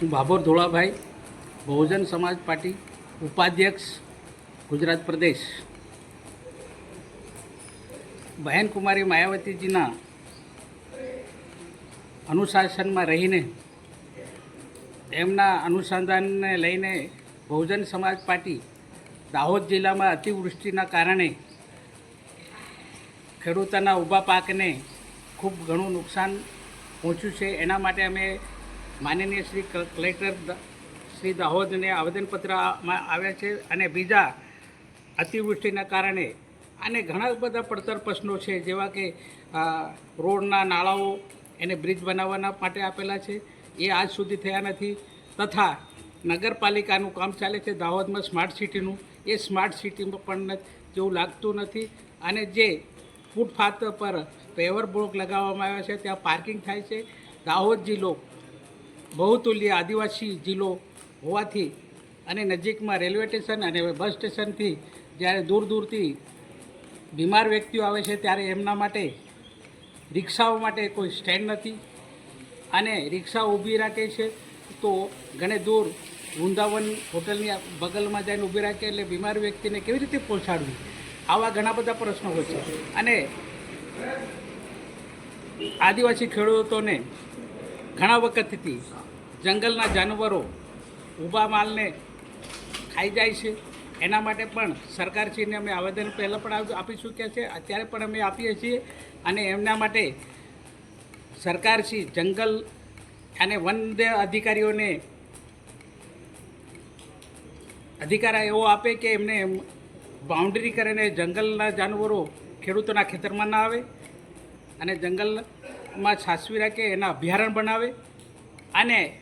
હું ભાભોર ધોળાભાઈ, બહુજન સમાજ પાર્ટી ઉપાધ્યક્ષ, ગુજરાત પ્રદેશ. બહેન કુમારી માયાવતીજીના અનુશાસનમાં રહીને એમના અનુસંધાનને લઈને બહુજન સમાજ પાર્ટી દાહોદ જિલ્લામાં અતિવૃષ્ટિના કારણે ખેડૂતોના ઊભા પાકને ખૂબ ઘણું નુકસાન પહોંચ્યું છે. એના માટે અમે માનનીય શ્રી કલેક્ટર શ્રી દાહોદને આવેદનપત્રમાં આવ્યા છે અને બીજા અતિવૃષ્ટિના કારણે અને ઘણા બધા પડતર પ્રશ્નો છે, જેવા કે રોડના નાળાઓ એને બ્રિજ બનાવવાના માટે આપેલા છે. એ આજ સુધી થયા નથી. તથા નગરપાલિકાનું કામ ચાલે છે દાહોદમાં સ્માર્ટ સિટીનું. એ સ્માર્ટ સિટીમાં પણ જેવું લાગતું નથી. અને જે ફૂટપાથ પર પેવર બ્લોક લગાવવામાં આવ્યા છે, ત્યાં પાર્કિંગ થાય છે. દાહોદ જિલ્લો બહુતુલ્ય આદિવાસી જિલ્લો હોવાથી અને નજીકમાં રેલવે સ્ટેશન અને બસ સ્ટેશનથી જ્યારે દૂર દૂરથી બીમાર વ્યક્તિઓ આવે છે ત્યારે એમના માટે રિક્ષાઓ માટે કોઈ સ્ટેન્ડ નથી. અને રિક્ષા ઊભી રાખે છે તો ઘણે દૂર વૃંદાવન હોટલની બગલમાં જઈને ઊભી રાખે એટલે બીમાર વ્યક્તિને કેવી રીતે પહોંચાડવી? આવા ઘણા બધા પ્રશ્નો હોય છે. અને આદિવાસી ખેડૂતોને ઘણા વખતથી જંગલના જાનવરો ઊભા માલને ખાઈ જાય છે. એના માટે પણ સરકારશ્રીને અમે આવેદન પહેલાં પણ આપ- ચૂક્યા છે. અત્યારે પણ અમે આપીએ છીએ અને એમના માટે સરકારશ્રી જંગલ અને વન અધિકારીઓને અધિકાર એવો આપે કે એમને બાઉન્ડ્રી કરીને જંગલના જાનવરો ખેડૂતોના ખેતરમાં ના આવે અને જંગલમાં સાસવી રાખે, એના અભયારણ્ય બનાવે અને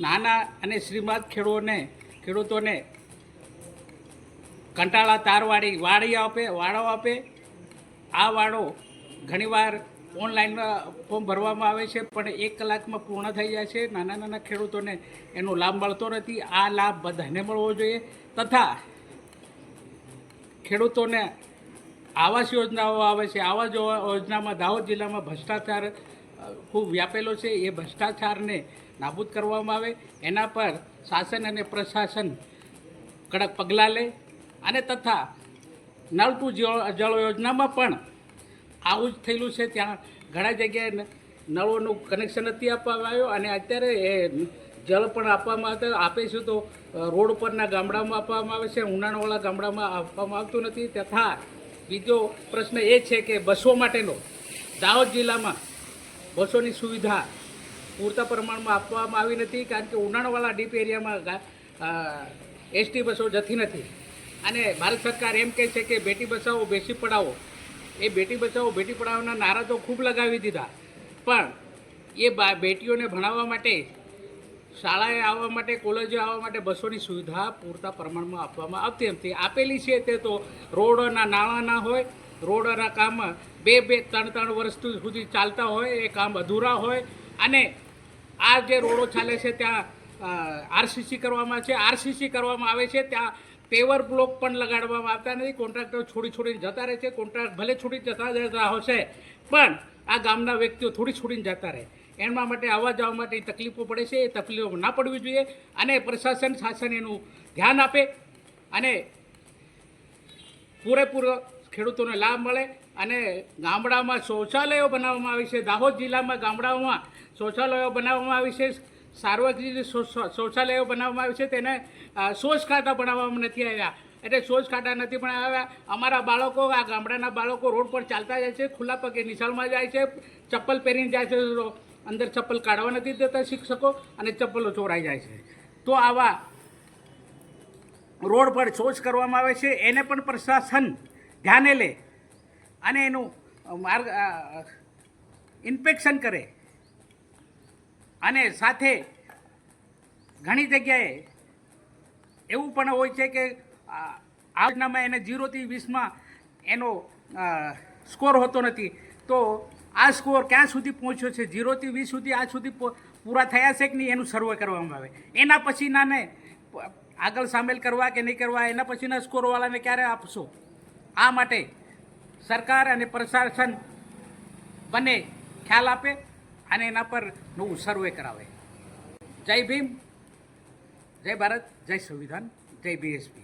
નાના અને શ્રીમંત ખેડૂતોને ખેડૂતોને કંટાળા તારવાળી વાડી આપે વાળો આપે. આ વાળો ઘણીવાર ઓનલાઈન ફોર્મ ભરવામાં આવે છે, પણ એક કલાકમાં પૂર્ણ થઈ જાય છે. નાના નાના ખેડૂતોને એનો લાભ મળતો નથી. આ લાભ બધાને મળવો જોઈએ તથા ખેડૂતોને આવાસ યોજનાઓ આવે છે. આવાસ યોજનામાં દાહોદ જિલ્લામાં ભ્રષ્ટાચાર ખૂબ વ્યાપેલો છે, એ ભ્રષ્ટાચારને નાબૂદ કરવામાં આવે. એના પર શાસન અને પ્રશાસન કડક પગલાં લે અને તથા નળ ટુ જળ યોજનામાં પણ આવું જ થયેલું છે. ત્યાં ઘણા જગ્યાએ નળોનું કનેક્શન નથી આપવામાં આવ્યું અને અત્યારે એ જળ પણ આપવામાં આવતા, આપે છે તો રોડ પરના ગામડામાં આપવામાં આવે છે, ઉનાળાવાળા ગામડામાં આપવામાં આવતું નથી. તથા બીજો પ્રશ્ન એ છે કે બસો માટેનો દાહોદ જિલ્લામાં બસોની સુવિધા પૂરતા પ્રમાણમાં આપવામાં આવી નથી, કારણ કે ઉનાળાવાળા ડીપ એરિયામાં એસટી બસો જતી નથી. અને ભારત સરકાર એમ કહે છે કે બેટી બચાવો બેટી પડાવો એ બેટી બચાવો, બેટી પઢાવોના નારા તો ખૂબ લગાવી દીધા. પણ એ બેટીઓને ભણાવવા માટે, શાળાએ આવવા માટે, કોલેજે આવવા માટે બસોની સુવિધા પૂરતા પ્રમાણમાં આપવામાં આવતી નથી. આપેલી છે તે તો રોડના નાણાં ના હોય રોડના કામ બે બે ત્રણ ત્રણ વર્ષ સુધી ચાલતા હોય, એ કામ અધૂરા હોય. અને આ જે રોડો ચાલે છે ત્યાં આરસીસી કરવામાં છે. આરસીસી કરવામાં આવે છે, ત્યાં પેવર બ્લોક પણ લગાડવામાં આવતા નથી. કોન્ટ્રાક્ટર છોડી છોડીને જતા રહે છે. કોન્ટ્રાક્ટ ભલે છોડી જતા જતા હશે, પણ આ ગામના વ્યક્તિઓ થોડી છોડીને જતા રહે. એના માટે આવવા જવા માટે તકલીફો પડે છે. એ તકલીફો ના પડવી જોઈએ અને પ્રશાસન, શાસન એનું ધ્યાન આપે. અને પૂરેપૂરો ખેડૂતોને લાભ મળે અને ગામડામાં શૌચાલયો બનાવવામાં આવી છે. દાહોદ જિલ્લામાં ગામડાઓમાં શૌચાલયો બનાવવામાં આવી છે. સાર્વજનિક શૌચાલયો બનાવવામાં આવી છે. તેને અ, ખાતા બનાવવામાં નથી આવ્યા. એટલે શૌચ ખાતા નથી આવ્યા. અમારા બાળકો આ ગામડાના બાળકો રોડ પર ચાલતા જાય છે ખુલ્લા પગે નિશાળમાં જાય છે ચપ્પલ પહેરીને જાય છે. અંદર ચપ્પલ કાઢવા નથી દેતા શિક્ષકો અને ચપ્પલો ચોરાઈ જાય છે. તો આવા રોડ પર શોષ કરવામાં આવે છે. એને પણ પ્રશાસન ધ્યાને લે. અને એનું માર્ગ ઇન્સ્પેક્શન કરે. અને સાથે ઘણી જગ્યાએ એવું પણ હોય છે કે આ યોજનામાં એને જીરોથી વીસમાં એનો સ્કોર હોતો નથી. તો આ સ્કોર ક્યાં સુધી પહોંચ્યો છે? જીરોથી વીસ સુધી આજ સુધી પૂરા થયા છે કે નહીં? એનું સર્વે કરવામાં આવે. એના પછીનાને આગળ સામેલ કરવા કે નહીં કરવા, એના પછીના સ્કોરવાળાને ક્યારે આપશો? આ માટે સરકાર અને પ્રશાસન બંને ખ્યાલ આપે અને એના પર નવું સર્વે કરાવે. જય ભીમ, જય ભારત, જય સંવિધાન, જય બીએસપી.